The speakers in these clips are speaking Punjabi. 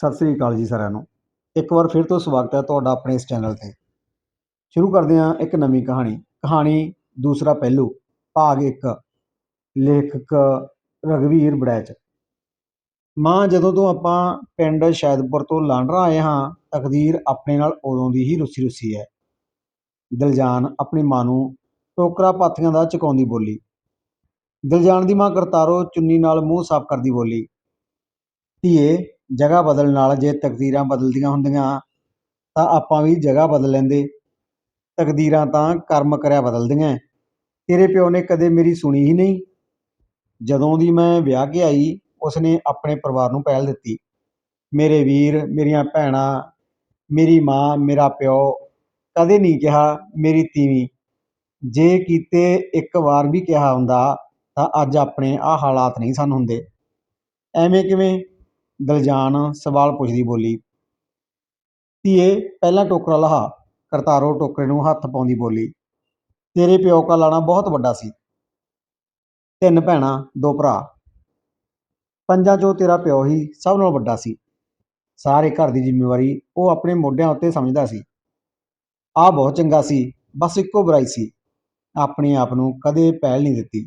ਸਤਿ ਸ੍ਰੀ ਅਕਾਲ ਜੀ ਸਾਰਿਆਂ ਨੂੰ। ਇੱਕ ਵਾਰ ਫਿਰ ਤੋਂ ਸਵਾਗਤ ਹੈ ਤੁਹਾਡਾ ਆਪਣੇ ਇਸ ਚੈਨਲ ਤੇ। ਸ਼ੁਰੂ ਕਰਦੇ ਹਾਂ ਇੱਕ ਨਵੀਂ ਕਹਾਣੀ। ਕਹਾਣੀ ਦੂਸਰਾ ਪਹਿਲੂ, ਭਾਗ 1 ਲੇਖਕ ਰਗਵੀਰ ਬੜੈਚ। ਮਾਂ, ਜਦੋਂ ਤੋਂ ਆਪਾਂ ਪਿੰਡ ਸ਼ੈਦਪੁਰ ਤੋਂ ਲਾਂਡਰਾ ਆਏ ਹਾਂ, ਤਕਦੀਰ ਆਪਣੇ ਨਾਲ ਉਦੋਂ ਦੀ ਹੀ ਰੁੱਸੀ ਰੁੱਸੀ ਹੈ। ਦਿਲਜਾਨ ਆਪਣੀ ਮਾਂ ਨੂੰ ਟੋਕਰਾ ਪਾਥੀਆਂ ਦਾ ਚੁਕਾਉਂਦੀ ਬੋਲੀ। ਦਿਲਜਾਨ ਦੀ ਮਾਂ ਕਰਤਾਰੋ ਚੁੰਨੀ ਨਾਲ ਮੂੰਹ ਸਾਫ਼ ਕਰਦੀ ਬੋਲੀ, ਧੀਏ ਜਗ੍ਹਾ ਬਦਲਣ ਨਾਲ ਜੇ ਤਕਦੀਰਾਂ ਬਦਲਦੀਆਂ ਹੁੰਦੀਆਂ ਤਾਂ ਆਪਾਂ ਵੀ ਜਗ੍ਹਾ ਬਦਲ ਲੈਂਦੇ। ਤਕਦੀਰਾਂ ਤਾਂ ਕਰਮ ਕਰਿਆ ਬਦਲਦੀਆਂ। ਤੇਰੇ ਪਿਓ ਨੇ ਕਦੇ ਮੇਰੀ ਸੁਣੀ ਹੀ ਨਹੀਂ। ਜਦੋਂ ਦੀ ਮੈਂ ਵਿਆਹ ਕੇ ਆਈ, ਉਸਨੇ ਆਪਣੇ ਪਰਿਵਾਰ ਨੂੰ ਪਹਿਲ ਦਿੱਤੀ। ਮੇਰੇ ਵੀਰ, ਮੇਰੀਆਂ ਭੈਣਾਂ, ਮੇਰੀ ਮਾਂ, ਮੇਰਾ ਪਿਓ, ਕਦੇ ਨਹੀਂ ਕਿਹਾ ਮੇਰੀ ਤੀਵੀਂ। ਜੇ ਕੀਤੇ ਇੱਕ ਵਾਰ ਵੀ ਕਿਹਾ ਹੁੰਦਾ ਤਾਂ ਅੱਜ ਆਪਣੇ ਆਹ ਹਾਲਾਤ ਨਹੀਂ ਸਨ ਹੁੰਦੇ। ਐਵੇਂ ਕਿਵੇਂ ਦਿਲਜਾਨ ਸਵਾਲ ਪੁੱਛਦੀ ਬੋਲੀ, ਧੀਏ, ਪਹਿਲਾਂ ਟੋਕਰਾ ਲਹਾ। ਕਰਤਾਰੋ ਟੋਕਰੇ ਨੂੰ ਹੱਥ ਪਾਉਂਦੀ ਬੋਲੀ, ਤੇਰੇ ਪਿਓ ਕਾ ਲਾਣਾ ਬਹੁਤ ਵੱਡਾ ਸੀ। ਤਿੰਨ ਭੈਣਾਂ, ਦੋ ਭਰਾ। ਪੰਜਾਂ ਚੋਂ ਤੇਰਾ ਪਿਓ ਹੀ ਸਭ ਨਾਲੋਂ ਵੱਡਾ ਸੀ। ਸਾਰੇ ਘਰ ਦੀ ਜ਼ਿੰਮੇਵਾਰੀ ਉਹ ਆਪਣੇ ਮੋਢਿਆਂ ਉੱਤੇ ਸਮਝਦਾ ਸੀ। ਆ ਬਹੁਤ ਚੰਗਾ ਸੀ, ਬਸ ਇੱਕੋ ਬੁਰਾਈ ਸੀ। ਆਪਣੇ ਆਪ ਨੂੰ ਕਦੇ ਪਹਿਲ ਨਹੀਂ ਦਿੱਤੀ।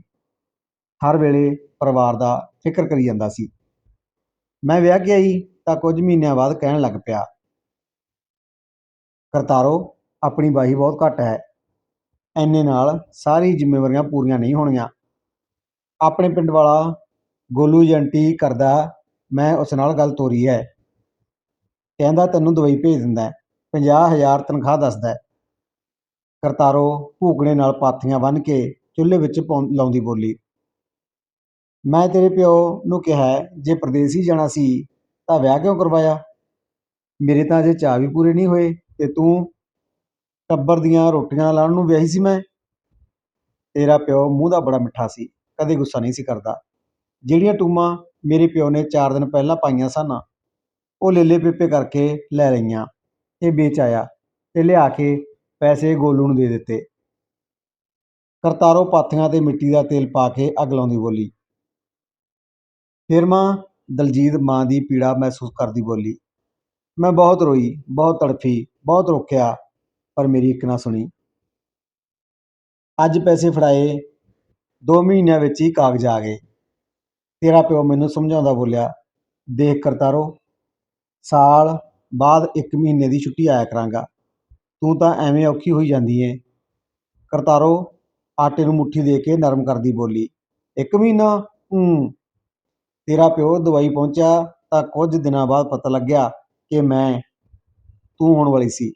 ਹਰ ਵੇਲੇ ਪਰਿਵਾਰ ਦਾ ਫਿਕਰ ਕਰੀ ਜਾਂਦਾ ਸੀ। ਮੈਂ ਵਿਆਹ ਕੇ ਆਈ ਤਾਂ ਕੁਝ ਮਹੀਨਿਆਂ ਬਾਅਦ ਕਹਿਣ ਲੱਗ ਪਿਆ, ਕਰਤਾਰੋ, ਆਪਣੀ ਬਾਈ ਬਹੁਤ ਘੱਟ ਹੈ। ਐਨੇ ਨਾਲ ਸਾਰੀ ਜ਼ਿੰਮੇਵਾਰੀਆਂ ਪੂਰੀਆਂ ਨਹੀਂ ਹੋਣੀਆਂ। ਆਪਣੇ ਪਿੰਡ ਵਾਲਾ ਗੋਲੂ ਏਜੰਟੀ ਕਰਦਾ, ਮੈਂ ਉਸ ਨਾਲ ਗੱਲ ਤੋਰੀ ਹੈ। ਕਹਿੰਦਾ, ਤੈਨੂੰ ਦਵਾਈ ਭੇਜ ਦਿੰਦਾ ਹੈ। ਪੰਜਾਹ ਹਜ਼ਾਰ ਤਨਖਾਹ ਦੱਸਦਾ ਕਰਤਾਰੋ ਭੂਗਣੇ ਨਾਲ ਪਾਥੀਆਂ ਬੰਨ੍ਹ ਕੇ ਚੁੱਲ੍ਹੇ ਵਿੱਚ ਪਾਉਂ, ਲਾਉਂਦੀ ਬੋਲੀ ਮੈਂ ਤੇਰੇ ਪਿਓ ਨੂੰ ਕਿਹਾ ਜੇ ਪ੍ਰਦੇਸ ਹੀ ਜਾਣਾ ਸੀ ਤਾਂ ਵਿਆਹ ਕਿਉਂ ਕਰਵਾਇਆ? ਮੇਰੇ ਤਾਂ ਅਜੇ ਚਾਅ ਵੀ ਪੂਰੇ ਨਹੀਂ ਹੋਏ ਤੇ ਤੂੰ ਟੱਬਰ ਦੀਆਂ ਰੋਟੀਆਂ ਲਾਉਣ ਨੂੰ ਵਿਆਹੀ ਸੀ ਮੈਂ? ਤੇਰਾ ਪਿਓ ਮੂੰਹ ਦਾ ਬੜਾ ਮਿੱਠਾ ਸੀ, ਕਦੇ ਗੁੱਸਾ ਨਹੀਂ ਸੀ ਕਰਦਾ। ਜਿਹੜੀਆਂ ਟੂਮਾਂ ਮੇਰੇ ਪਿਓ ਨੇ ਚਾਰ ਦਿਨ ਪਹਿਲਾਂ ਪਾਈਆਂ ਸਨ, ਉਹ ਲੇਲੇ ਪੇਪੇ ਕਰਕੇ ਲੈ ਲਈਆਂ। ਤੇ ਵੇਚ ਆਇਆ ਤੇ ਲਿਆ ਕੇ ਪੈਸੇ ਗੋਲੂ ਨੂੰ ਦੇ ਦਿੱਤੇ। ਕਰਤਾਰੋ ਪਾਥੀਆਂ ਤੇ ਮਿੱਟੀ ਦਾ ਤੇਲ ਪਾ ਕੇ ਅੱਗ ਲਾਉਂਦੀ ਬੋਲੀ। ਫਿਰ ਮਾਂ ਦਲਜੀਤ ਮਾਂ ਦੀ ਪੀੜਾ ਮਹਿਸੂਸ ਕਰਦੀ ਬੋਲੀ, ਮੈਂ ਬਹੁਤ ਰੋਈ, ਬਹੁਤ ਤੜਫੀ, ਬਹੁਤ ਰੋਕਿਆ, ਪਰ ਮੇਰੀ ਇੱਕ ਨਾ ਸੁਣੀ। ਅੱਜ ਪੈਸੇ ਫੜਾਏ 2 ਮਹੀਨਿਆਂ ਵਿੱਚ ਹੀ ਕਾਗਜ਼ ਆ ਗਏ। ਤੇਰਾ ਪਿਓ ਮੈਨੂੰ ਸਮਝਾਉਂਦਾ ਬੋਲਿਆ, ਦੇਖ ਕਰਤਾਰੋ, ਸਾਲ ਬਾਅਦ 1 ਮਹੀਨੇ ਦੀ ਛੁੱਟੀ ਆਇਆ ਕਰਾਂਗਾ। ਤੂੰ ਤਾਂ ਐਵੇਂ ਔਖੀ ਹੋਈ ਜਾਂਦੀ ਏ। ਕਰਤਾਰੋ, ਆਟੇ ਨੂੰ ਮੁੱਠੀ ਦੇ ਕੇ ਨਰਮ ਕਰਦੀ ਬੋਲੀ, ਇੱਕ ਮਹੀਨਾ? ਹੂੰ ਤੇਰਾ ਪਿਓ ਦਵਾਈ ਪਹੁੰਚਿਆ ਤਾਂ ਕੁਝ ਦਿਨਾਂ ਬਾਅਦ ਪਤਾ ਲੱਗਿਆ ਕਿ ਮੈਂ ਤੂੰ ਹੋਣ ਵਾਲੀ ਸੀ।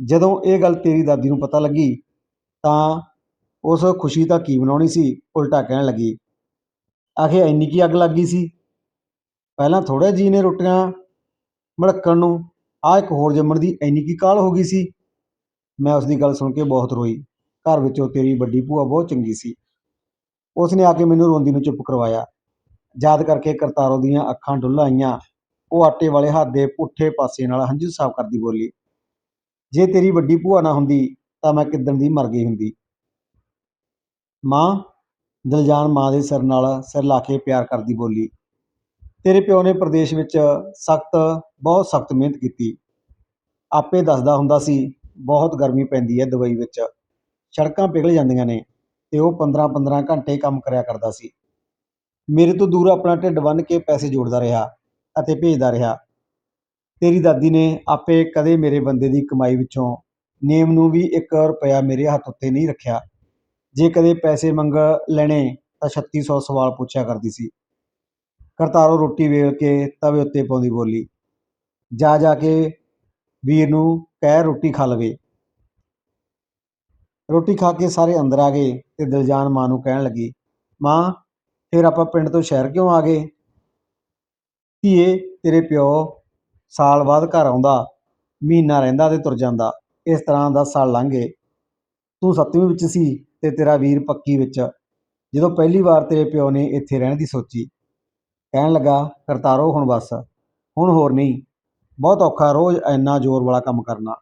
ਜਦੋਂ ਇਹ ਗੱਲ ਤੇਰੀ ਦਾਦੀ ਨੂੰ ਪਤਾ ਲੱਗੀ ਤਾਂ ਉਸ ਖੁਸ਼ੀ ਤਾਂ ਕੀ ਬਣਾਉਣੀ ਸੀ, ਉਲਟਾ ਕਹਿਣ ਲੱਗੀ, ਆਖੇ ਇੰਨੀ ਕੀ ਅੱਗ ਲੱਗ ਗਈ ਸੀ? ਪਹਿਲਾਂ ਥੋੜੇ ਜੀ ਨੇ ਰੋਟੀਆਂ ਮੜਕਣ ਨੂੰ ਆ ਇੱਕ ਹੋਰ ਜੰਮਣ ਦੀ ਇੰਨੀ ਕੀ ਕਾਲ ਹੋ ਗਈ ਸੀ? ਮੈਂ ਉਸ ਦੀ ਗੱਲ ਸੁਣ ਕੇ ਬਹੁਤ ਰੋਈ। ਘਰ ਵਿੱਚੋਂ ਤੇਰੀ ਵੱਡੀ ਭੂਆ ਬਹੁਤ ਚੰਗੀ ਸੀ। ਉਸ ਨੇ ਆ ਕੇ ਮੈਨੂੰ ਰੋਂਦੀ ਨੂੰ ਚੁੱਪ ਕਰਵਾਇਆ। ਯਾਦ ਕਰਕੇ ਕਰਤਾਰੋ ਦੀਆਂ ਅੱਖਾਂ ਡੁੱਲ ਆਈਆਂ। ਉਹ ਆਟੇ ਵਾਲੇ ਹੱਥ ਦੇ ਪੁੱਠੇ ਪਾਸੇ ਨਾਲ ਹੰਝੂ ਸਾਫ਼ ਕਰਦੀ ਬੋਲੀ, ਜੇ ਤੇਰੀ ਵੱਡੀ ਭੂਆ ਨਾ ਹੁੰਦੀ, ਤਾਂ ਮੈਂ ਕਿੱਦਣ ਦੀ ਮਰ ਗਈ ਹੁੰਦੀ? ਮਾਂ, ਦਿਲਜਾਨ ਮਾਂ ਦੇ ਸਿਰ ਨਾਲ ਸਿਰ ਲਾ ਕੇ ਪਿਆਰ ਕਰਦੀ ਬੋਲੀ, ਤੇਰੇ ਪਿਓ ਨੇ ਪ੍ਰਦੇਸ਼ ਵਿੱਚ ਸਖਤ, ਬਹੁਤ ਸਖਤ ਮਿਹਨਤ ਕੀਤੀ। ਆਪੇ ਦੱਸਦਾ ਹੁੰਦਾ ਸੀ, ਬਹੁਤ ਗਰਮੀ ਪੈਂਦੀ ਹੈ ਦੁਬਈ ਵਿੱਚ। ਸੜਕਾਂ ਪਿਘਲ ਜਾਂਦੀਆਂ ਨੇ ਤੇ ਉਹ 15-15 ਘੰਟੇ ਕੰਮ ਕਰਿਆ ਕਰਦਾ ਸੀ। ਮੇਰੇ ਤੋਂ ਦੂਰ ਆਪਣਾ ਢਿੱਡ ਬੰਨ੍ਹ ਕੇ ਪੈਸੇ ਜੋੜਦਾ ਰਿਹਾ ਅਤੇ ਭੇਜਦਾ ਰਿਹਾ। ਤੇਰੀ ਦਾਦੀ ਨੇ ਆਪੇ ਕਦੇ ਮੇਰੇ ਬੰਦੇ ਦੀ ਕਮਾਈ ਵਿੱਚੋਂ ਨੇਮ ਨੂੰ ਵੀ ਇੱਕ ਰੁਪਇਆ ਮੇਰੇ ਹੱਥ ਉੱਤੇ ਨਹੀਂ ਰੱਖਿਆ। ਜੇ ਕਦੇ ਪੈਸੇ ਮੰਗ ਲੈਣੇ ਤਾਂ 3600 ਸਵਾਲ ਪੁੱਛਿਆ ਕਰਦੀ ਸੀ। ਕਰਤਾਰੋ ਰੋਟੀ ਵੇਲ ਕੇ ਤਵੇ ਉੱਤੇ ਪਾਉਂਦੀ ਬੋਲੀ, ਜਾ ਜਾ ਕੇ ਵੀਰ ਨੂੰ ਕਹਿ ਰੋਟੀ ਖਾ ਲਵੇ। ਰੋਟੀ ਖਾ ਕੇ ਸਾਰੇ ਅੰਦਰ ਆ ਗਏ ਤੇ ਦਿਲਜਾਨ ਮਾਂ ਨੂੰ ਕਹਿਣ ਲੱਗੀ, ਮਾਂ ਫਿਰ ਆਪਾਂ ਪਿੰਡ ਤੋਂ ਸ਼ਹਿਰ ਕਿਉਂ ਆ ਗਏ? ਧੀਏ, ਤੇਰੇ ਪਿਓ ਸਾਲ ਬਾਅਦ ਘਰ ਆਉਂਦਾ, ਮਹੀਨਾ ਰਹਿੰਦਾ ਤੇ ਤੁਰ ਜਾਂਦਾ, ਇਸ ਤਰ੍ਹਾਂ ਦਾ ਸਾਲ ਲੰਘ। ਗਏ ਤੂੰ ਸੱਤਵੀਂ ਵਿੱਚ ਸੀ ਤੇ ਤੇਰਾ ਵੀਰ ਪੱਕੀ ਵਿੱਚ। ਜਦੋਂ ਪਹਿਲੀ ਵਾਰ ਤੇਰੇ ਪਿਓ ਨੇ ਇੱਥੇ ਰਹਿਣ ਦੀ ਸੋਚੀ, ਕਹਿਣ ਲੱਗਾ, ਕਰਤਾਰੋ, ਹੁਣ ਬਸ। ਹੁਣ ਹੋਰ ਨਹੀਂ। ਬਹੁਤ ਔਖਾ ਰੋਜ਼ ਇੰਨਾ ਜ਼ੋਰ ਵਾਲਾ ਕੰਮ ਕਰਨਾ।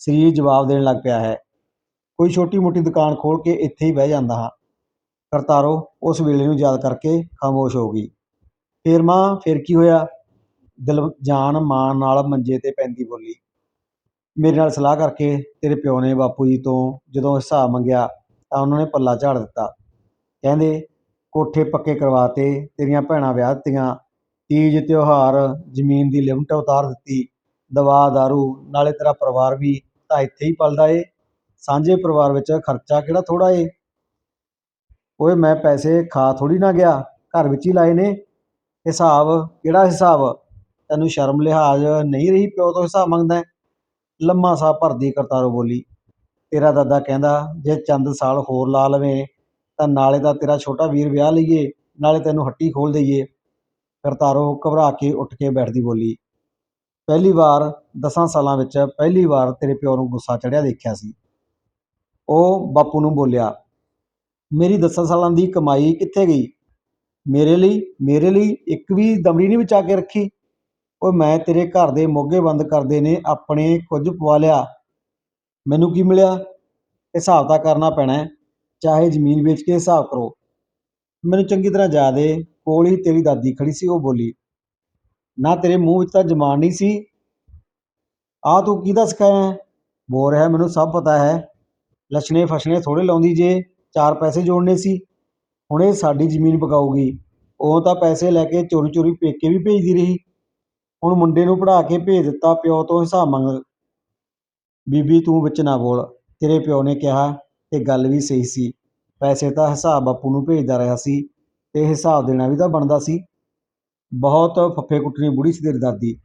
ਸਰੀਰ ਜਵਾਬ ਦੇਣ ਲੱਗ ਪਿਆ ਹੈ। ਕੋਈ ਛੋਟੀ ਮੋਟੀ ਦੁਕਾਨ ਖੋਲ ਕੇ ਇੱਥੇ ਹੀ ਬਹਿ ਜਾਂਦਾ ਹਾਂ। ਕਰਤਾਰੋ, ਉਸ ਵੇਲੇ ਨੂੰ ਯਾਦ ਕਰਕੇ ਖਾਮੋਸ਼ ਹੋ ਗਈ। ਫਿਰ ਮਾਂ, ਫਿਰ ਕੀ ਹੋਇਆ? ਦਿਲਜਾਨ ਮਾਣ ਨਾਲ ਮੰਜੇ ਤੇ ਪੈਂਦੀ ਬੋਲੀ, ਮੇਰੇ ਨਾਲ ਸਲਾਹ ਕਰਕੇ ਤੇਰੇ ਪਿਓ ਨੇ ਬਾਪੂ ਜੀ ਤੋਂ ਜਦੋਂ ਹਿਸਾਬ ਮੰਗਿਆ ਤਾਂ ਉਹਨਾਂ ਨੇ ਪੱਲਾ ਝਾੜ ਦਿੱਤਾ। ਕਹਿੰਦੇ, ਕੋਠੇ ਪੱਕੇ ਕਰਵਾਤੇ ਤੇਰੀਆਂ ਭੈਣਾਂ ਵਿਆਹ ਦਿੱਤੀਆਂ। ਤੀਜ ਤਿਉਹਾਰ ਜ਼ਮੀਨ ਦੀ ਲਿਮਟ ਉਤਾਰ ਦਿੱਤੀ। ਦਵਾ, ਦਾਰੂ, ਨਾਲੇ ਤੇਰਾ ਪਰਿਵਾਰ ਵੀ ਤਾਂ ਇੱਥੇ ਹੀ ਪਲਦਾ ਏ। ਸਾਂਝੇ ਪਰਿਵਾਰ ਵਿੱਚ ਖਰਚਾ ਕਿਹੜਾ ਥੋੜਾ ਏ? ਓਏ ਮੈਂ ਪੈਸੇ ਖਾ ਥੋੜੀ ਨਾ ਗਿਆ, ਘਰ ਵਿੱਚ ਹੀ ਲਾਏ ਨੇ। ਹਿਸਾਬ, ਕਿਹੜਾ ਹਿਸਾਬ? ਤੈਨੂੰ ਸ਼ਰਮ ਲਿਹਾਜ਼ ਨਹੀਂ ਰਹੀ ਪਿਓ ਤੋਂ ਹਿਸਾਬ ਮੰਗਦਾ ਲੰਮਾ ਸਾਹ ਭਰਦੀ ਕਰਤਾਰੋ ਬੋਲੀ। ਤੇਰਾ ਦਾਦਾ ਕਹਿੰਦਾ, ਜੇ ਚੰਦ ਸਾਲ ਹੋਰ ਲਾ ਲਵੇਂ, ਤਾਂ ਨਾਲੇ ਤਾਂ ਤੇਰਾ ਛੋਟਾ ਵੀਰ ਵਿਆਹ ਲਈਏ, ਨਾਲੇ ਤੈਨੂੰ ਹੱਟੀ ਖੋਲ ਦਈਏ। ਕਰਤਾਰੋ ਘਬਰਾ ਕੇ ਉੱਠ ਕੇ ਬੈਠਦੀ ਬੋਲੀ। ਪਹਿਲੀ ਵਾਰ, ਦਸਾਂ ਸਾਲਾਂ ਵਿੱਚ ਪਹਿਲੀ ਵਾਰ ਤੇਰੇ ਪਿਓ ਨੂੰ ਗੁੱਸਾ ਚੜਿਆ ਦੇਖਿਆ ਸੀ। ਉਹ ਬਾਪੂ ਨੂੰ ਬੋਲਿਆ ਮੇਰੀ ਦਸਾਂ ਸਾਲਾਂ ਦੀ ਕਮਾਈ ਕਿੱਥੇ ਗਈ? ਮੇਰੇ ਲਈ ਮੇਰੇ ਲਈ ਇੱਕ ਵੀ ਦਮੜੀ ਨਹੀਂ ਬਚਾ ਕੇ ਰੱਖੀ। ਓਏ, ਮੈਂ ਤੇਰੇ ਘਰ ਦੇ ਮੋਗੇ ਬੰਦ ਕਰਦੇ ਨੇ, ਆਪਣੇ ਕੁਝ ਪਵਾ ਲਿਆ। ਮੈਨੂੰ ਕੀ ਮਿਲਿਆ? ਹਿਸਾਬ ਤਾਂ ਕਰਨਾ ਪੈਣਾ ਚਾਹੇ ਜ਼ਮੀਨ ਵੇਚ ਕੇ ਹਿਸਾਬ ਕਰੋ। ਮੈਨੂੰ ਚੰਗੀ ਤਰ੍ਹਾਂ ਯਾਦ ਏ, ਕੋਲ ਹੀ ਤੇਰੀ ਦਾਦੀ ਖੜੀ ਸੀ, ਉਹ ਬੋਲੀ, ਨਾ ਤੇਰੇ ਮੂੰਹ ਵਿੱਚ ਤਾਂ ਜ਼ਬਾਨ ਨਹੀਂ ਸੀ। ਆ ਤੂੰ ਕਿਹਦਾ ਸਿਖਾਇਆ ਹੈ? ਬੋਲ ਰਿਹਾ ਮੈਨੂੰ ਸਭ ਪਤਾ ਹੈ। ਲੱਛਣੇ ਫਸਣੇ ਥੋੜੇ ਲਾਉਂਦੀ ਜੇ। ਚਾਰ ਪੈਸੇ ਜੋੜਨੇ ਸੀ। ਹੁਣ ਇਹ ਸਾਡੀ ਜ਼ਮੀਨ ਪਕਾਊਗੀ। ਉਹ ਤਾਂ ਪੈਸੇ ਲੈ ਕੇ ਚੋਰੀ ਚੋਰੀ ਪੇਕੇ ਵੀ ਭੇਜਦੀ ਰਹੀ। ਹੁਣ ਮੁੰਡੇ ਨੂੰ ਪੜ੍ਹਾ ਕੇ ਭੇਜ ਦਿੱਤਾ ਪਿਓ ਤੋਂ ਹਿਸਾਬ ਮੰਗ। ਬੀਬੀ ਤੂੰ ਵਿੱਚ ਨਾ ਬੋਲ। ਤੇਰੇ ਪਿਓ ਨੇ ਕਿਹਾ, ਤੇ ਗੱਲ ਵੀ ਸਹੀ ਸੀ। ਪੈਸੇ ਤਾਂ ਹਿਸਾਬ ਬਾਪੂ ਨੂੰ ਭੇਜਦਾ ਰਿਹਾ ਸੀ। ਤੇ ਹਿਸਾਬ ਦੇਣਾ ਵੀ ਤਾਂ ਬਣਦਾ ਸੀ। ਬਹੁਤ ਫੱਫੇ ਕੁੱਟਣੀ ਬੁੜੀ ਸੀ ਤੇਰੀ ਦਾਦੀ।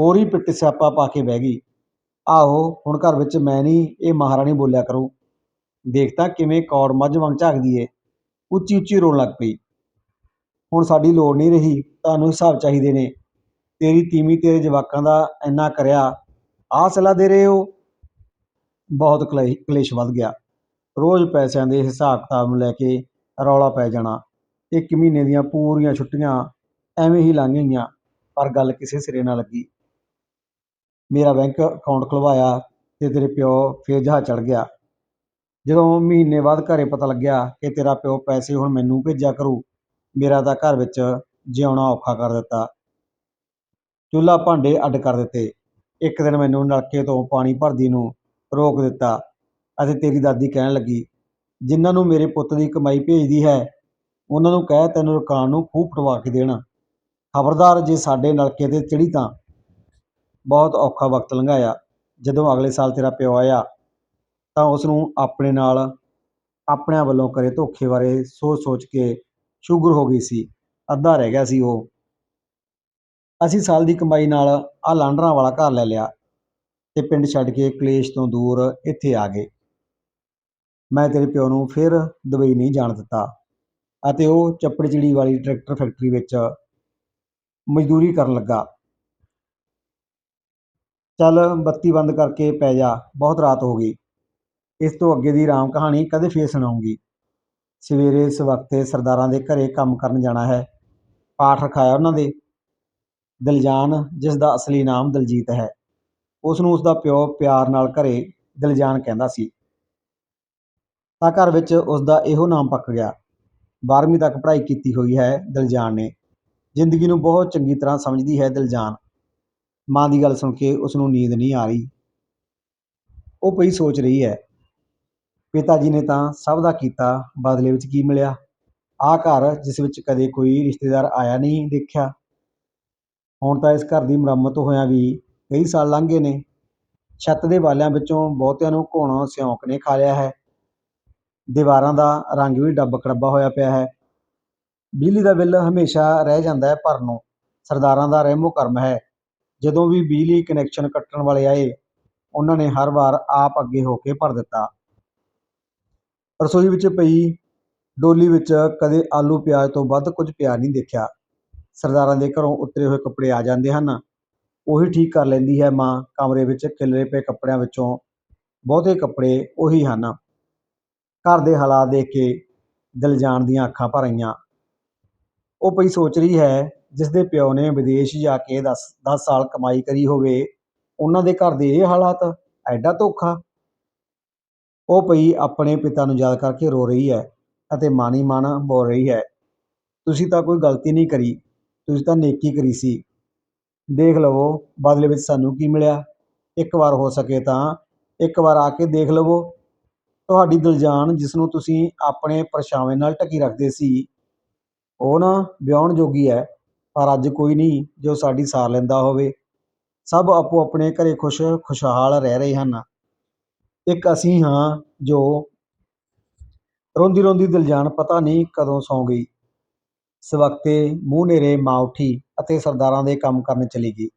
ਹੋਰ ਹੀ ਪਿੱਟ ਸਿਆਪਾ ਪਾ ਕੇ ਬਹਿ ਗਈ। ਆਹੋ, ਹੁਣ ਘਰ ਵਿੱਚ ਮੈਂ ਨਹੀਂ, ਇਹ ਮਹਾਰਾਣੀ ਬੋਲਿਆ ਕਰੂ। ਦੇਖ ਕਿਵੇਂ ਕੌੜ ਮੱਝ ਵਾਂਗ ਝਾਕਦੀ ਏ। ਉੱਚੀ ਉੱਚੀ ਰੋਣ ਲੱਗ ਪਈ। ਹੁਣ ਸਾਡੀ ਲੋੜ ਨਹੀਂ ਰਹੀ, ਤੁਹਾਨੂੰ ਹਿਸਾਬ ਚਾਹੀਦੇ ਨੇ। ਤੇਰੀ ਤੀਵੀਂ ਤੇਰੇ ਜਵਾਕਾਂ ਦਾ ਇੰਨਾ ਕਰਿਆ, ਆਹ ਸਲਾਹ ਦੇ ਰਹੇ ਹੋ? ਬਹੁਤ ਕਲੇ ਕਲੇਸ਼ ਵੱਧ ਗਿਆ। ਰੋਜ਼ ਪੈਸਿਆਂ ਦੇ ਹਿਸਾਬ ਕਿਤਾਬ ਨੂੰ ਲੈ ਕੇ ਰੌਲਾ ਪੈ ਜਾਣਾ। ਇੱਕ ਮਹੀਨੇ ਦੀਆਂ ਪੂਰੀਆਂ ਛੁੱਟੀਆਂ ਐਵੇਂ ਹੀ ਲੰਘ ਗਈਆਂ, ਪਰ ਗੱਲ ਕਿਸੇ ਸਿਰੇ ਨਾ ਲੱਗੀ। ਮੇਰਾ ਬੈਂਕ ਅਕਾਊਂਟ ਖੁਲਵਾਇਆ ਤੇ ਤੇਰੇ ਪਿਓ ਫੇਰ ਜਹਾਜ਼ ਚੜ ਗਿਆ। ਜਦੋਂ ਮਹੀਨੇ ਬਾਅਦ ਘਰ ਪਤਾ ਲੱਗਿਆ ਕਿ ਤੇਰਾ ਪਿਓ ਪੈਸੇ ਹੁਣ ਮੈਨੂੰ ਭੇਜਿਆ ਕਰੂ, ਮੇਰਾ ਤਾਂ ਘਰ ਵਿੱਚ ਜਿਉਣਾ ਔਖਾ ਕਰ ਦਿੱਤਾ। ਚੁੱਲ੍ਹਾ ਭਾਂਡੇ ਅੱਡ ਕਰ ਦਿੱਤੇ। ਇੱਕ ਦਿਨ ਮੈਨੂੰ ਨਲਕੇ ਤੋਂ ਪਾਣੀ ਭਰਦੀ ਨੂੰ ਰੋਕ ਦਿੱਤਾ ਅਤੇ ਤੇਰੀ ਦਾਦੀ ਕਹਿਣ ਲੱਗੀ, ਜਿਨ੍ਹਾਂ ਨੂੰ ਮੇਰੇ ਪੁੱਤ ਦੀ ਕਮਾਈ ਭੇਜਦੀ ਹੈ, ਉਹਨਾਂ ਨੂੰ ਕਹਿ ਤੈਨੂੰ ਰਕਾਨ ਨੂੰ ਖੂਹ ਪਟਵਾ ਕੇ ਦੇਣ। ਖਬਰਦਾਰ ਜੇ ਸਾਡੇ ਨਲਕੇ ਤੇ ਚੜੀ ਤਾਂ। ਬਹੁਤ ਔਖਾ ਵਕਤ ਲੰਘਾਇਆ ਜਦੋਂ ਅਗਲੇ ਸਾਲ ਤੇਰਾ ਪਿਓ ਆਇਆ। ਤਾਂ ਉਸ ਨੂੰ ਆਪਣੇ ਨਾਲ ਆਪਣਿਆਂ ਵੱਲੋਂ ਕਰੇ ਧੋਖੇ ਬਾਰੇ ਸੋਚ ਸੋਚ ਕੇ ਸ਼ੂਗਰ ਹੋ ਗਈ ਸੀ, ਅੱਧਾ ਰਹਿ ਗਿਆ ਸੀ ਉਹ। ਅਸੀਂ ਸਾਲ ਦੀ ਕਮਾਈ ਨਾਲ ਆ ਲਾਂਡਰਾਂ ਵਾਲਾ ਘਰ ਲੈ ਲਿਆ ਤੇ ਪਿੰਡ ਛੱਡ ਕੇ ਕਲੇਸ਼ ਤੋਂ ਦੂਰ ਇੱਥੇ ਆ ਗਏ। ਮੈਂ ਤੇਰੇ ਪਿਓ ਨੂੰ ਫਿਰ ਦੁਬਈ ਨਹੀਂ ਜਾਣ ਦਿੱਤਾ ਅਤੇ ਉਹ ਚੱਪੜਚਿੜੀ ਵਾਲੀ ਟਰੈਕਟਰ ਫੈਕਟਰੀ ਵਿੱਚ ਮਜ਼ਦੂਰੀ ਕਰਨ ਲੱਗਾ। ਚੱਲ ਬੱਤੀ ਬੰਦ ਕਰਕੇ ਪੈ ਜਾ, ਬਹੁਤ ਰਾਤ ਹੋ ਗਈ। ਇਸ ਤੋਂ ਅੱਗੇ ਦੀ ਰਾਮ ਕਹਾਣੀ ਕਦੇ ਫੇਰ ਸੁਣਾਉਂਗੀ। ਸਵੇਰੇ ਇਸ ਸਰਦਾਰਾਂ ਦੇ ਘਰੇ ਕੰਮ ਕਰਨ ਜਾਣਾ ਹੈ। ਪਾਠ ਰਖਾਇਆ ਉਹਨਾਂ ਦੇ। ਦਿਲਜਾਨ, ਜਿਸ ਦਾ ਅਸਲੀ ਨਾਮ ਦਲਜੀਤ ਹੈ ਉਸ ਨੂੰ ਉਸ ਦਾ ਪਿਓ ਪਿਆਰ ਨਾਲ ਘਰੇ ਦਿਲਜਾਨ ਕਹਿੰਦਾ ਸੀ। ਤਾਂ ਘਰ ਵਿੱਚ ਉਸ ਦਾ ਇਹੋ ਨਾਮ ਪੱਕ ਗਿਆ। 12ਵੀਂ ਤੱਕ ਪੜ੍ਹਾਈ ਕੀਤੀ ਹੋਈ ਹੈ ਦਿਲਜਾਨ ਨੇ। ਜ਼ਿੰਦਗੀ ਨੂੰ ਬਹੁਤ ਚੰਗੀ ਤਰ੍ਹਾਂ ਸਮਝਦੀ ਹੈ ਦਿਲਜਾਨ। ਮਾਂ ਦੀ ਗੱਲ ਸੁਣ ਕੇ ਉਸ ਨੂੰ ਨੀਂਦ ਨਹੀਂ ਆ ਰਹੀ। ਉਹ ਪਈ ਸੋਚ ਰਹੀ ਹੈ। ਪਿਤਾ ਜੀ ਨੇ ਤਾਂ ਸਭ ਦਾ ਕੀਤਾ ਬਦਲੇ ਵਿੱਚ ਕੀ ਮਿਲਿਆ? ਆਹ ਘਰ ਜਿਸ ਵਿੱਚ ਕਦੇ ਕੋਈ ਰਿਸ਼ਤੇਦਾਰ ਆਇਆ ਨਹੀਂ ਦੇਖਿਆ, ਹੁਣ ਤਾਂ ਇਸ ਘਰ ਦੀ ਮੁਰੰਮਤ ਹੋਇਆਂ ਵੀ ਕਈ ਸਾਲ ਲੰਘ ਗਏ ਨੇ। ਛੱਤ ਦੇ ਵਾਲਿਆਂ ਵਿੱਚੋਂ ਬਹੁਤਿਆਂ ਨੂੰ ਘੋਣ ਸਿਉਂਕ ਨੇ ਖਾ ਲਿਆ ਹੈ। ਦੀਵਾਰਾਂ ਦਾ ਰੰਗ ਵੀ ਡੱਬ ਖੜੱਬਾ ਹੋਇਆ ਪਿਆ ਹੈ। ਬਿਜਲੀ ਦਾ ਬਿੱਲ ਹਮੇਸ਼ਾ ਰਹਿ ਜਾਂਦਾ ਹੈ ਭਰਨ ਨੂੰ। ਸਰਦਾਰਾਂ ਦਾ ਰਹਿਮੋ ਕਰਮ ਹੈ। ਜਦੋਂ ਵੀ ਬਿਜਲੀ ਕਨੈਕਸ਼ਨ ਕੱਟਣ ਵਾਲੇ ਆਏ, ਉਹਨਾਂ ਨੇ ਹਰ ਵਾਰ ਆਪ ਅੱਗੇ ਹੋ ਕੇ ਭਰ ਦਿੱਤਾ। ਰਸੋਈ ਵਿੱਚ ਪਈ ਡੋਲੀ ਵਿੱਚ ਕਦੇ ਆਲੂ ਪਿਆਜ਼ ਤੋਂ ਵੱਧ ਕੁਝ ਪਿਆ ਨਹੀਂ ਦੇਖਿਆ। ਸਰਦਾਰਾਂ ਦੇ ਘਰੋਂ ਉਤਰੇ ਹੋਏ ਕੱਪੜੇ ਆ ਜਾਂਦੇ ਹਨ। ਉਹੀ ਠੀਕ ਕਰ ਲੈਂਦੀ ਹੈ ਮਾਂ। ਕਮਰੇ ਵਿੱਚ ਖਿਲਰੇ ਪਏ ਕੱਪੜਿਆਂ ਵਿੱਚੋਂ ਬਹੁਤੇ ਕੱਪੜੇ ਉਹੀ ਹਨ। ਘਰ ਦੇ ਹਾਲਾਤ ਦੇਖ ਕੇ ਦਿਲਜਾਨ ਦੀਆਂ ਅੱਖਾਂ ਭਰ ਆਈਆਂ। ਉਹ ਪਈ ਸੋਚ ਰਹੀ ਹੈ ਜਿਸ ਦੇ ਪਿਓ ਨੇ ਵਿਦੇਸ਼ ਜਾ ਕੇ 10 10 ਸਾਲ ਕਮਾਈ ਕਰੀ ਹੋਵੇ, ਉਹਨਾਂ ਦੇ ਘਰ ਦੇ ਇਹ ਹਾਲਾਤ, ਐਡਾ ਧੋਖਾ। ਉਹ ਪਈ ਆਪਣੇ ਪਿਤਾ ਨੂੰ ਯਾਦ ਕਰਕੇ ਰੋ ਰਹੀ ਹੈ ਅਤੇ ਮਾਣੀ ਮਨ ਬੋਲ ਰਹੀ ਹੈ, ਤੁਸੀਂ ਤਾਂ ਕੋਈ ਗਲਤੀ ਨਹੀਂ ਕਰੀ, ਤੁਸੀਂ ਤਾਂ ਨੇਕੀ ਕਰੀ ਸੀ। ਦੇਖ ਲਵੋ ਬਦਲੇ ਵਿੱਚ ਸਾਨੂੰ ਕੀ ਮਿਲਿਆ। ਇੱਕ ਵਾਰ ਹੋ ਸਕੇ ਤਾਂ ਇੱਕ ਵਾਰ ਆ ਕੇ ਦੇਖ ਲਵੋ। ਤੁਹਾਡੀ ਦਿਲਜਾਨ ਜਿਸ ਨੂੰ ਤੁਸੀਂ ਆਪਣੇ ਪਰਛਾਵੇਂ ਨਾਲ ਢੱਕੀ ਰੱਖਦੇ ਸੀ, ਉਹ ਨਾ ਵਿਆਹੁਣ ਜੋਗੀ ਹੈ, ਪਰ ਅੱਜ ਕੋਈ ਨਹੀਂ ਜੋ ਸਾਡੀ ਸਾਰ ਲੈਂਦਾ ਹੋਵੇ। ਸਭ ਆਪੋ ਆਪਣੇ ਘਰੇ ਖੁਸ਼ ਖੁਸ਼ਹਾਲ ਰਹਿ ਰਹੇ ਹਨ। ਇੱਕ ਅਸੀਂ ਹਾਂ ਜੋ ਰੋਂਦੀ ਰੋਂਦੀ ਦਿਲਜਾਨ ਪਤਾ ਨਹੀਂ ਕਦੋਂ ਸੌਂ ਗਈ। ਸਵਖਤੇ ਮੂੰਹ ਨੇਰੇ ਮਾਂ ਉੱਠੀ ਅਤੇ ਸਰਦਾਰਾਂ ਦੇ ਕੰਮ ਕਰਨ ਚਲੀ ਗਈ।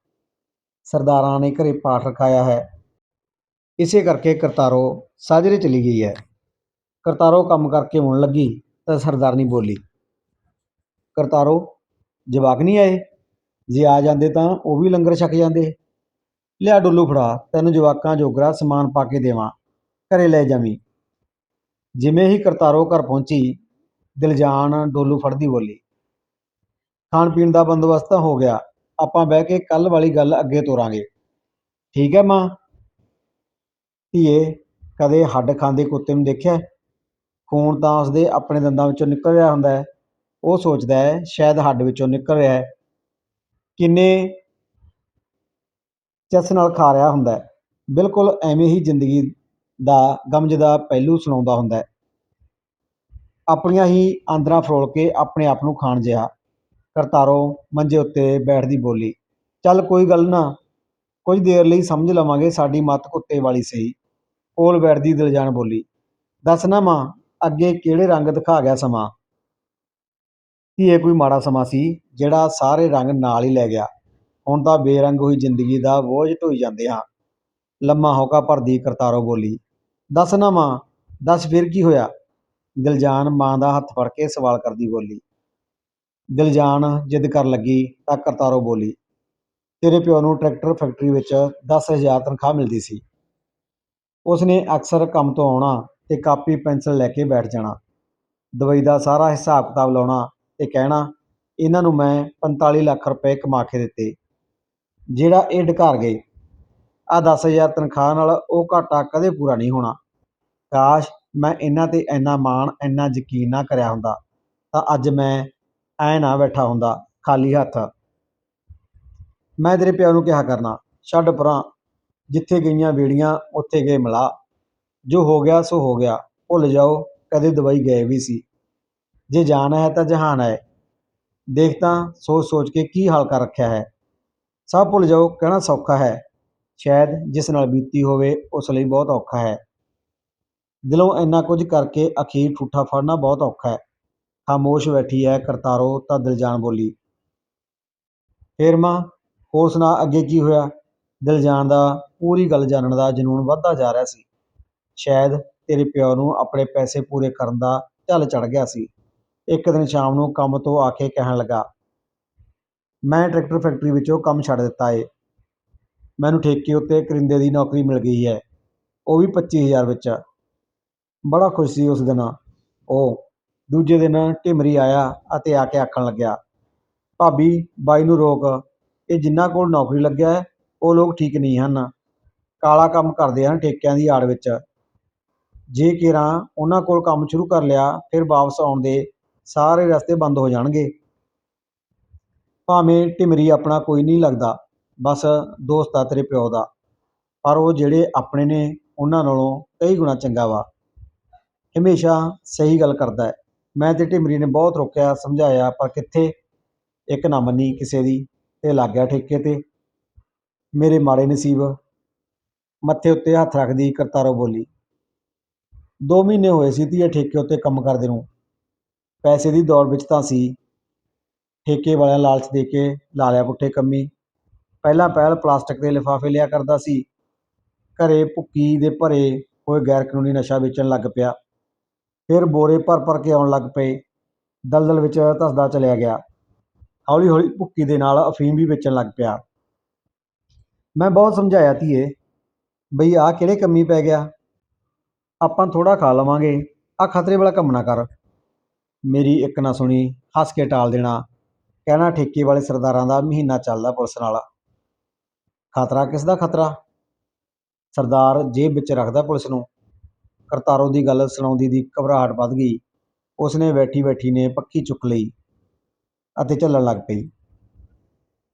ਸਰਦਾਰਾਂ ਨੇ ਘਰੇ ਪਾਠ ਰਖਾਇਆ ਹੈ। ਇਸੇ ਕਰਕੇ ਕਰਤਾਰੋ ਸਾਜਰੇ ਚਲੀ ਗਈ ਹੈ। ਕਰਤਾਰੋ ਕੰਮ ਕਰਕੇ ਆਉਣ ਲੱਗੀ ਤਾਂ ਸਰਦਾਰਨੀ ਬੋਲੀ, ਕਰਤਾਰੋ, ਜਵਾਕ ਨਹੀਂ ਆਏ? ਜੇ ਆ ਜਾਂਦੇ ਤਾਂ ਉਹ ਵੀ ਲੰਗਰ ਛਕ ਜਾਂਦੇ। ਲਿਆ ਡੁੱਲੂ ਫੜਾ, ਤੈਨੂੰ ਜਵਾਕਾਂ ਜੋਗਰਾ ਸਮਾਨ ਪਾ ਕੇ ਦੇਵਾਂ, ਘਰੇ ਲੈ ਜਾਵੀਂ। ਜਿਵੇਂ ਹੀ ਕਰਤਾਰੋ ਘਰ ਪਹੁੰਚੀ, ਦਿਲਜਾਨ ਡੋਲੂ ਫੜਦੀ ਬੋਲੀ, ਖਾਣ ਪੀਣ ਦਾ ਬੰਦੋਬਸਤ ਤਾਂ ਹੋ ਗਿਆ, ਆਪਾਂ ਬਹਿ ਕੇ ਕੱਲ ਵਾਲੀ ਗੱਲ ਅੱਗੇ ਤੋਰਾਂਗੇ। ਠੀਕ ਹੈ ਮਾਂ? ਧੀਏ, ਕਦੇ ਹੱਡ ਖਾਂਦੇ ਕੁੱਤੇ ਨੂੰ ਦੇਖਿਆ? ਖੂਨ ਤਾਂ ਉਸਦੇ ਆਪਣੇ ਦੰਦਾਂ ਵਿੱਚੋਂ ਨਿਕਲ ਰਿਹਾ ਹੁੰਦਾ ਹੈ। ਉਹ ਸੋਚਦਾ ਹੈ, ਸ਼ਾਇਦ ਹੱਡ ਵਿੱਚੋਂ ਨਿਕਲ ਰਿਹਾ ਹੈ। ਕਿੰਨੇ ਚਸ ਨਾਲ ਖਾ ਰਿਹਾ ਹੁੰਦਾ ਬਿਲਕੁਲ ਐਵੇਂ ਹੀ ਜ਼ਿੰਦਗੀ ਦਾ ਗਮਜਦਾ ਪਹਿਲੂ ਸੁਣਾਉਂਦਾ ਹੁੰਦਾ ਆਪਣੀਆਂ ਹੀ ਆਂਦਰਾਂ ਫਰੋਲ ਕੇ ਆਪਣੇ ਆਪ ਨੂੰ ਖਾਣ ਜਿਹਾ ਕਰਤਾਰੋ ਮੰਜੇ ਉੱਤੇ ਬੈਠਦੀ ਬੋਲੀ, ਚੱਲ ਕੋਈ ਗੱਲ ਨਾ, ਕੁਝ ਦੇਰ ਲਈ ਸਮਝ ਲਵਾਂਗੇ ਸਾਡੀ ਮੱਤ ਕੁੱਤੇ ਵਾਲੀ ਸਹੀ। ਕੋਲ ਬੈਠਦੀ ਦਿਲਜਾਨ ਬੋਲੀ, ਦੱਸ ਨਾ ਮਾਂ, ਅੱਗੇ ਕਿਹੜੇ ਰੰਗ ਦਿਖਾ ਗਿਆ ਸਮਾਂ? ਕੀ ਇਹ ਕੋਈ ਮਾੜਾ ਸਮਾਂ ਸੀ ਜਿਹੜਾ ਸਾਰੇ ਰੰਗ ਨਾਲ ਹੀ ਲੈ ਗਿਆ। ਹੁਣ ਤਾਂ ਬੇਰੰਗ ਹੋਈ ਜ਼ਿੰਦਗੀ ਦਾ ਬੋਝ ਢੋਈ ਜਾਂਦੇ ਹਾਂ। ਲੰਮਾ ਹੋਕਾ ਭਰਦੀ ਕਰਤਾਰੋ ਬੋਲੀ, ਦੱਸ ਨਾ ਮਾਂ, ਦੱਸ ਫਿਰ ਕੀ ਹੋਇਆ? ਦਿਲਜਾਨ ਮਾਂ ਦਾ ਹੱਥ ਫੜ ਕੇ ਸਵਾਲ ਕਰਦੀ ਬੋਲੀ। ਦਿਲਜਾਨ ਜਿੱਦ ਕਰਨ ਲੱਗੀ ਤਾਂ ਕਰਤਾਰੋ ਬੋਲੀ, ਤੇਰੇ ਪਿਓ ਨੂੰ ਟਰੈਕਟਰ ਫੈਕਟਰੀ ਵਿੱਚ 10000 ਤਨਖਾਹ ਮਿਲਦੀ ਸੀ। ਉਸਨੇ ਅਕਸਰ ਕੰਮ ਤੋਂ ਆਉਣਾ ਤੇ ਕਾਪੀ, ਪੈਨਸਲ ਲੈ ਕੇ ਬੈਠ ਜਾਣਾ। ਦਵਾਈ ਦਾ ਸਾਰਾ ਹਿਸਾਬ ਕਿਤਾਬ ਲਾਉਣਾ ਤੇ ਕਹਿਣਾ, ਇਹਨਾਂ ਨੂੰ ਮੈਂ 45 ਲੱਖ ਰੁਪਏ ਕਮਾ ਕੇ ਦਿੱਤੇ। ਜਿਹੜਾ ਇਹ ਢਕਾਰ ਗਏ। ਆ 10000 ਤਨਖਾਹ ਨਾਲ ਉਹ ਘਾਟਾ ਕਦੇ ਪੂਰਾ ਨਹੀਂ ਹੋਣਾ। ਕਾਸ਼ ਮੈਂ ਇਹਨਾਂ ਤੇ ਇੰਨਾ ਮਾਣ, ਇੰਨਾ ਯਕੀਨ ਨਾ ਕਰਿਆ ਹੁੰਦਾ, ਤਾਂ ਅੱਜ ਮੈਂ ਐ ਨਾ ਬੈਠਾ ਹੁੰਦਾ, ਖਾਲੀ ਹੱਥ। ਮੈਂ ਤੇਰੇ ਪਿਓ ਨੂੰ ਕਿਹਾ ਕਰਨਾ, ਛੱਡ ਪਰਾਂ, ਜਿੱਥੇ ਗਈਆਂ ਬੇੜੀਆਂ, ਉੱਥੇ ਗਏ ਮਿਲਾ ਜੋ ਹੋ ਗਿਆ, ਸੋ ਹੋ ਗਿਆ, ਭੁੱਲ ਜਾਓ, ਕਦੇ ਦੁਬਈ ਗਏ ਵੀ ਸੀ। ਜੇ ਜਾਨ ਹੈ ਤਾਂ ਜਹਾਨ ਹੈ। ਦੇਖ ਤਾਂ ਸੋਚ ਸੋਚ ਕੇ ਕੀ ਹਾਲ ਕਰ ਰੱਖਿਆ ਹੈ। ਸਭ ਭੁੱਲ ਜਾਓ, ਕਹਿਣਾ ਸੌਖਾ ਹੈ। ਸ਼ਾਇਦ ਜਿਸ ਨਾਲ ਬੀਤੀ ਹੋਵੇ, ਉਸ ਲਈ ਬਹੁਤ ਔਖਾ ਹੈ। ਦਿਲੋਂ ਇੰਨਾ ਕੁਝ ਕਰਕੇ ਅਖੀਰ ਠੂਠਾ ਫੜਨਾ ਬਹੁਤ ਔਖਾ ਹੈ। ਖਾਮੋਸ਼ ਬੈਠੀ ਹੈ ਕਰਤਾਰੋ, ਤਾਂ ਦਿਲਜਾਨ ਬੋਲੀ, ਫੇਰ ਮਾਂ, ਹੋਰ ਸੁਣਾ ਅੱਗੇ ਕੀ ਹੋਇਆ? ਦਿਲਜਾਨ ਦਾ ਪੂਰੀ ਗੱਲ ਜਾਣਨ ਦਾ ਜਨੂਨ ਵੱਧਦਾ ਜਾ ਰਿਹਾ ਸੀ। ਸ਼ਾਇਦ ਤੇਰੇ ਪਿਓ ਨੂੰ ਆਪਣੇ ਪੈਸੇ ਪੂਰੇ ਕਰਨ ਦਾ ਝੱਲ ਚੜ ਗਿਆ ਸੀ। ਇੱਕ ਦਿਨ ਸ਼ਾਮ ਨੂੰ ਕੰਮ ਤੋਂ ਆ ਕੇ ਕਹਿਣ ਲੱਗਾ ਮੈਂ ਟਰੈਕਟਰ ਫੈਕਟਰੀ ਵਿੱਚੋਂ ਕੰਮ ਛੱਡ ਦਿੱਤਾ ਹੈ ਮੈਨੂੰ ਠੇਕੇ ਉੱਤੇ ਕਰਿੰਦੇ ਦੀ ਨੌਕਰੀ ਮਿਲ ਗਈ ਹੈ। ਉਹ ਵੀ ਪੱਚੀ ਹਜ਼ਾਰ ਵਿੱਚ ਬੜਾ ਖੁਸ਼ ਸੀ ਉਸ ਦਿਨ। ਉਹ ਦੂਜੇ ਦਿਨ ਢਿਮਰੀ ਆਇਆ ਅਤੇ ਆ ਕੇ ਆਖਣ ਲੱਗਿਆ, ਭਾਬੀ, ਬਾਈ ਨੂੰ ਰੋਕ। ਇਹ ਜਿਨ੍ਹਾਂ ਕੋਲ ਨੌਕਰੀ ਲੱਗਿਆ ਹੈ, ਉਹ ਲੋਕ ਠੀਕ ਨਹੀਂ ਹਨ। ਕਾਲਾ ਕੰਮ ਕਰਦੇ ਹਨ ਠੇਕਿਆਂ ਦੀ ਆੜ ਵਿੱਚ। ਜੇ ਕਿਰਾਂ ਉਹਨਾਂ ਕੋਲ ਕੰਮ ਸ਼ੁਰੂ ਕਰ ਲਿਆ, ਫਿਰ ਵਾਪਸ ਆਉਣ ਦੇ ਸਾਰੇ ਰਸਤੇ ਬੰਦ ਹੋ ਜਾਣਗੇ। ਭਾਵੇਂ ਢਿਮਰੀ ਆਪਣਾ ਕੋਈ ਨਹੀਂ ਲੱਗਦਾ, ਬਸ ਦੋਸਤ ਆ ਤੇਰੇ ਪਿਓ ਦਾ। ਪਰ ਉਹ ਜਿਹੜੇ ਆਪਣੇ ਨੇ, ਉਹਨਾਂ ਨਾਲੋਂ ਕਈ ਗੁਣਾ ਚੰਗਾ ਵਾ। ਹਮੇਸ਼ਾ ਸਹੀ ਗੱਲ ਕਰਦਾ ਹੈ। ਮੈਂ ਤੇ ਢਿਮਰੀ ਨੇ ਬਹੁਤ ਰੋਕਿਆ, ਸਮਝਾਇਆ, ਪਰ ਕਿੱਥੇ ਇੱਕ ਨਾ ਮੰਨੀ ਕਿਸੇ ਦੀ ਤੇ ਲੱਗ ਗਿਆ ਠੇਕੇ ਤੇ। ਮੇਰੇ ਮਾੜੇ ਨਸੀਬ ਮੱਥੇ ਉੱਤੇ ਹੱਥ ਰੱਖਦੀ ਕਰਤਾਰੋ ਬੋਲੀ 2 ਮਹੀਨੇ ਹੋਏ ਸੀ ਧੀਏ ਠੇਕੇ ਉੱਤੇ ਕੰਮ ਕਰਦੇ ਨੂੰ। ਪੈਸੇ ਦੀ ਦੌੜ ਵਿੱਚ ਤਾਂ ਸੀ ਠੇਕੇ ਵਾਲਿਆਂ ਲਾਲਚ ਦੇ ਕੇ ਲਾ ਲਿਆ ਪੁੱਠੇ ਕੰਮੀ। ਪਹਿਲਾਂ ਪਹਿਲ ਪਲਾਸਟਿਕ ਦੇ ਲਿਫਾਫੇ ਲਿਆ ਕਰਦਾ ਸੀ। ਘਰੇ ਭੁੱਕੀ ਦੇ ਭਰੇ ਹੋਏ ਗੈਰ ਕਾਨੂੰਨੀ ਨਸ਼ਾ ਵੇਚਣ ਲੱਗ ਪਿਆ। ਫਿਰ ਬੋਰੇ ਭਰ ਭਰ ਕੇ ਆਉਣ ਲੱਗ ਪਏ। ਦਲਦਲ ਵਿੱਚ ਧਸਦਾ ਚਲਿਆ ਗਿਆ। ਹੌਲੀ ਹੌਲੀ ਭੁੱਕੀ ਦੇ ਨਾਲ ਅਫੀਮ ਵੀ ਵੇਚਣ ਲੱਗ ਪਿਆ। ਮੈਂ ਬਹੁਤ ਸਮਝਾਇਆ ਧੀਏ, ਬਈ ਆਹ ਕਿਹੜੇ ਕੰਮੀ ਪੈ ਗਿਆ? ਆਪਾਂ ਥੋੜਾ ਖਾ ਲਵਾਂਗੇ। ਆ ਖਤਰੇ ਵਾਲਾ ਕੰਮ ਨਾ ਕਰ। ਮੇਰੀ ਇੱਕ ਨਾ ਸੁਣੀ, ਹੱਸ ਕੇ ਟਾਲ ਦੇਣਾ। ਕਹਿਣਾ ਠੇਕੇ ਵਾਲੇ ਸਰਦਾਰਾਂ ਦਾ ਮਹੀਨਾ ਚੱਲਦਾ ਪੁਲਿਸ ਨਾਲ। ਖਤਰਾ ਕਿਸ ਦਾ ਖਤਰਾ? ਸਰਦਾਰ ਜੇਬ ਵਿੱਚ ਰੱਖਦਾ ਪੁਲਿਸ ਨੂੰ। ਕਰਤਾਰੋ ਦੀ ਗੱਲ ਸੁਣਾਉਂਦੀ ਦੀ ਘਬਰਾਹਟ ਵੱਧ ਗਈ। ਉਸਨੇ ਬੈਠੀ ਬੈਠੀ ਨੇ ਪੱਖੀ ਚੁੱਕ ਲਈ ਅਤੇ ਝੱਲਣ ਲੱਗ ਪਈ।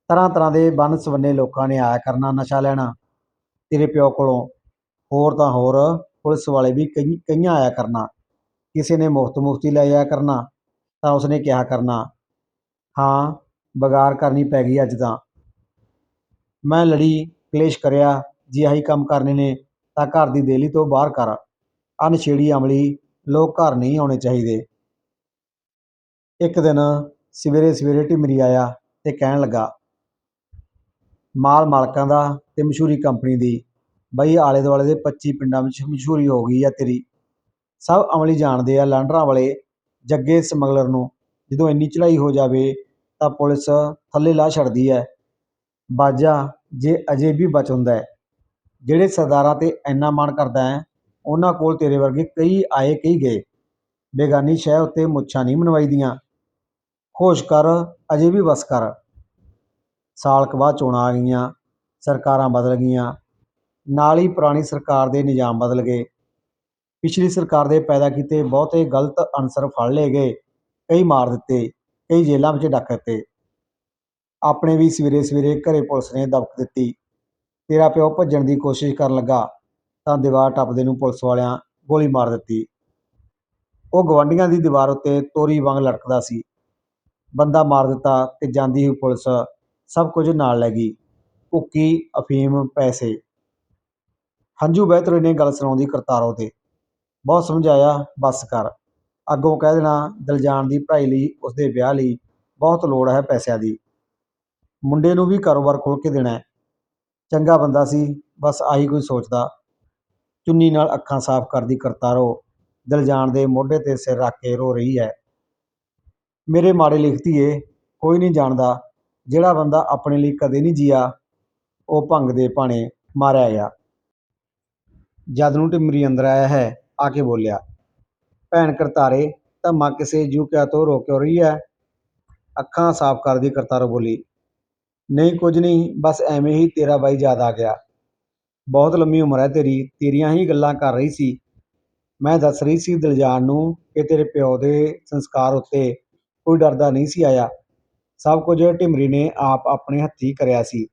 ਤਰ੍ਹਾਂ ਤਰ੍ਹਾਂ ਦੇ ਵੰਨ ਸਵੰਨੇ ਲੋਕਾਂ ਨੇ ਆਇਆ ਕਰਨਾ, ਨਸ਼ਾ ਲੈਣਾ। ਤੇਰੇ ਪਿਓ ਕੋਲੋਂ ਹੋਰ ਤਾਂ ਹੋਰ ਪੁਲਿਸ ਵਾਲੇ ਵੀ ਕਈ, ਕਈਆਂ ਆਇਆ ਕਰਨਾ। ਕਿਸੇ ਨੇ ਮੁਫਤ ਮੁਫਤੀ ਲੈ ਜਾਇਆ ਕਰਨਾ ਤਾਂ ਉਸਨੇ ਕਿਹਾ ਕਰਨਾ ਹਾਂ, ਬਗਾਰ ਕਰਨੀ ਪੈ ਗਈ ਅੱਜ ਤਾਂ। ਮੈਂ ਲੜੀ, ਕਲੇਸ਼ ਕਰਿਆ, ਜੇ ਆਹੀ ਕੰਮ ਕਰਨੇ ਨੇ ਤਾਂ ਘਰ ਦੀ ਦੇਲੀ ਤੋਂ ਬਾਹਰ ਕਰ। ਅਨਛੇੜੀ ਅਮਲੀ, ਲੋਕ ਘਰ ਨਹੀਂ ਆਉਣੇ ਚਾਹੀਦੇ। ਇੱਕ ਦਿਨ ਸਵੇਰੇ ਸਵੇਰੇ ਢਿਮਰੀ ਆਇਆ ਤੇ ਕਹਿਣ ਲੱਗਾ, ਮਾਲ ਮਾਲਕਾਂ ਦਾ ਤੇ ਮਸ਼ਹੂਰੀ ਕੰਪਨੀ ਦੀ, ਬਈ ਆਲੇ ਦੁਆਲੇ ਦੇ 25 ਪਿੰਡਾਂ ਵਿੱਚ ਮਸ਼ਹੂਰੀ ਹੋ ਗਈ ਆ ਤੇਰੀ। ਸਭ ਅਮਲੀ ਜਾਣਦੇ ਆ ਲਾਂਡਰਾਂ ਵਾਲੇ ਜੱਗੇ ਸਮਗਲਰ ਨੂੰ। ਜਦੋਂ ਇੰਨੀ ਚੜ੍ਹਾਈ ਹੋ ਜਾਵੇ ਤਾਂ ਪੁਲਿਸ ਥੱਲੇ ਲਾਹ ਛੱਡਦੀ ਹੈ। ਬਾਜਾ ਜੇ ਅਜੇ ਵੀ ਬਚ ਹੁੰਦਾ ਹੈ। ਜਿਹੜੇ ਸਰਦਾਰਾਂ ਤੇ ਇੰਨਾ ਮਾਣ ਕਰਦਾ ਹੈ, ਉਹਨਾਂ ਕੋਲ ਤੇਰੇ ਵਰਗੇ ਕਈ ਆਏ ਕਈ ਗਏ। ਬੇਗਾਨੀ ਸ਼ਹਿ ਉੱਤੇ ਮੁੱਛਾਂ ਨਹੀਂ ਮਨਵਾਈਦੀਆਂ। ਹੋਸ਼ ਕਰ, ਅਜੇ ਵੀ ਬਸ ਕਰ। ਸਾਲ ਕੁ ਬਾਅਦ ਚੋਣਾਂ ਆ ਗਈਆਂ, ਸਰਕਾਰਾਂ ਬਦਲ ਗਈਆਂ। ਨਾਲ ਹੀ ਪੁਰਾਣੀ ਸਰਕਾਰ ਦੇ ਨਿਜ਼ਾਮ ਬਦਲ ਗਏ। ਪਿਛਲੀ ਸਰਕਾਰ ਦੇ ਪੈਦਾ ਕੀਤੇ ਬਹੁਤੇ ਗਲਤ ਅਨਸਰ ਫੜ ਲਏ ਗਏ। ਕਈ ਮਾਰ ਦਿੱਤੇ, ਕਈ ਜੇਲ੍ਹਾਂ ਵਿੱਚ ਡੱਕ ਦਿੱਤੇ। ਆਪਣੇ ਵੀ ਸਵੇਰੇ ਸਵੇਰੇ ਘਰੇ ਪੁਲਿਸ ਨੇ ਦਬਕ ਦਿੱਤੀ। ਤੇਰਾ ਪਿਓ ਭੱਜਣ ਦੀ ਕੋਸ਼ਿਸ਼ ਕਰਨ ਲੱਗਾ, ਤਾਂ ਦੀਵਾਰ ਟੱਪਦੇ ਨੂੰ ਪੁਲਿਸ ਵਾਲਿਆਂ ਗੋਲੀ ਮਾਰ ਦਿੱਤੀ। ਉਹ ਗਵਾਂਢੀਆਂ ਦੀ ਦੀਵਾਰ ਉੱਤੇ ਤੋਰੀ ਵਾਂਗ ਲਟਕਦਾ ਸੀ। ਬੰਦਾ ਮਾਰ ਦਿੱਤਾ ਤੇ ਜਾਂਦੀ ਹੋਈ ਪੁਲਿਸ ਸਭ ਕੁਝ ਨਾਲ ਲੈ ਗਈ। ਭੁੱਕੀ, ਅਫੀਮ, ਪੈਸੇ। ਹੰਝੂ ਬਹਿ ਤੁਰੇ ਨੇ ਗੱਲ ਸੁਣਾਉਂਦੀ ਕਰਤਾਰੋ ਤੇ। ਬਹੁਤ ਸਮਝਾਇਆ, ਬਸ ਕਰ। ਅੱਗੋਂ ਕਹਿ ਦੇਣਾ ਦਿਲਜਾਨ ਦੀ ਪੜ੍ਹਾਈ ਲਈ, ਉਸਦੇ ਵਿਆਹ ਲਈ ਬਹੁਤ ਲੋੜ ਹੈ ਪੈਸਿਆਂ ਦੀ। ਮੁੰਡੇ ਨੂੰ ਵੀ ਕਾਰੋਬਾਰ ਖੋਲ੍ਹ ਕੇ ਦੇਣਾ ਚੰਗਾ ਬੰਦਾ ਸੀ, ਬਸ ਆਹੀ ਕੋਈ ਸੋਚਦਾ। ਚੁੰਨੀ ਨਾਲ ਅੱਖਾਂ ਸਾਫ਼ ਕਰਦੀ ਕਰਤਾਰੋ ਦਿਲਜਾਨ ਦੇ ਮੋਢੇ ਤੇ ਸਿਰ ਰੱਖ ਕੇ ਰੋ ਰਹੀ ਹੈ। ਮੇਰੇ ਮਾੜੇ ਲਿਖਤੀ ਏ ਕੋਈ ਨਹੀਂ ਜਾਣਦਾ, ਜਿਹੜਾ ਬੰਦਾ ਆਪਣੇ ਲਈ ਕਦੇ ਨਹੀਂ ਜੀਆ, ਉਹ ਭੰਗ ਦੇ ਭਾਣੇ ਮਾਰਿਆ ਗਿਆ। ਜਦ ਨੂੰ ਟਿਮਰੀ ਅੰਦਰ ਆਇਆ ਹੈ, ਆ ਕੇ ਬੋਲਿਆ ਭੈਣ ਕਰਤਾਰੇ ਤਾਂ ਮਾਂ ਕਿਸੇ ਜੂ ਕਿਆ ਤੋ ਰੋ ਕਿਉ ਰਹੀ ਹੈ। ਅੱਖਾਂ ਸਾਫ਼ ਕਰਦੀ ਕਰਤਾਰੋ ਬੋਲੀ, ਨਹੀਂ ਕੁਝ ਨਹੀਂ, ਬਸ ਐਵੇਂ ਹੀ ਤੇਰਾ ਬਾਈ ਯਾਦ ਆ ਗਿਆ। ਬਹੁਤ ਲੰਮੀ ਉਮਰ ਹੈ ਤੇਰੀ, ਤੇਰੀਆਂ ਹੀ ਗੱਲਾਂ ਕਰ ਰਹੀ ਸੀ। ਮੈਂ ਦੱਸ ਰਹੀ ਸੀ ਦਿਲਜਾਨ ਨੂੰ ਕਿ ਤੇਰੇ ਪਿਓ ਦੇ ਸੰਸਕਾਰ ਉੱਤੇ ਕੋਈ ਡਰਦਾ ਨਹੀਂ ਸੀ ਆਇਆ। ਸਭ ਕੁਝ ਢਿਮਰੀ ਨੇ ਆਪ ਆਪਣੇ ਹੱਥੀਂ ਕਰਿਆ ਸੀ।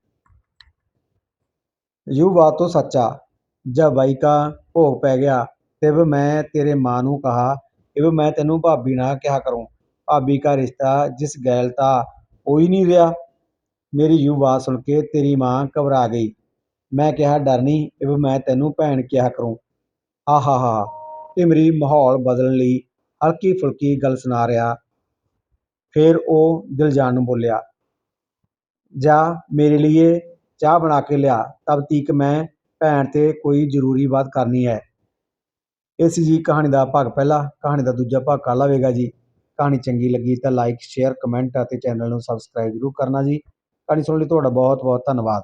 ਯੂ ਬਾਤ ਤੋਂ ਸੱਚਾ ਜਬ ਬਾਈ ਕਾ ਭੋਗ ਪੈ ਗਿਆ ਤਬ ਮੈਂ ਤੇਰੇ ਮਾਂ ਨੂੰ ਕਹਾ ਕਿ ਵੀ ਮੈਂ ਤੈਨੂੰ ਭਾਬੀ ਨਾ ਕਿਹਾ ਕਰੂੰ ਭਾਬੀ का ਰਿਸ਼ਤਾ ਜਿਸ ਗੈਲ ਤਾਂ ਹੋ ਹੀ ਨਹੀਂ ਰਿਹਾ ਮੇਰੀ ਯੂ ਬਾਤ ਸੁਣ ਕੇ ਤੇਰੀ ਮਾਂ ਘਬਰਾ ਗਈ ਮੈਂ ਕਿਹਾ ਡਰ ਨਹੀਂ ਇਹ ਮੈਂ ਤੈਨੂੰ ਭੈਣ ਕਿਹਾ ਕਰੂੰ ਹਾ ਹਾ ਹਾ ਢਿਮਰੀ ਮਾਹੌਲ ਬਦਲਣ ਲਈ ਹਲਕੀ ਫੁਲਕੀ ਗੱਲ ਸੁਣਾ ਰਿਹਾ ਫਿਰ ਉਹ ਦਿਲਜਾਨ ਨੂੰ ਬੋਲਿਆ ਜਾ ਮੇਰੇ लिए ਚਾਹ ਬਣਾ ਕੇ ਲਿਆ ਤਬ ਤੀਕ ਮੈਂ ਭੈਣ ਤੇ ਕੋਈ ਜ਼ਰੂਰੀ ਬਾਤ ਕਰਨੀ ਹੈ ਇਹ ਸੀ ਜੀ ਕਹਾਣੀ ਦਾ ਭਾਗ ਪਹਿਲਾ, ਕਹਾਣੀ ਦਾ ਦੂਜਾ ਭਾਗ ਕੱਲ੍ਹ ਆਵੇਗਾ ਜੀ। ਕਹਾਣੀ ਚੰਗੀ ਲੱਗੀ ਤਾਂ ਲਾਈਕ ਸ਼ੇਅਰ ਕਮੈਂਟ ਅਤੇ ਚੈਨਲ ਨੂੰ ਸਬਸਕ੍ਰਾਈਬ ਜ਼ਰੂਰ ਕਰਨਾ ਜੀ। ਕਹਾਣੀ ਸੁਣਨ ਲਈ ਤੁਹਾਡਾ ਬਹੁਤ ਬਹੁਤ ਧੰਨਵਾਦ।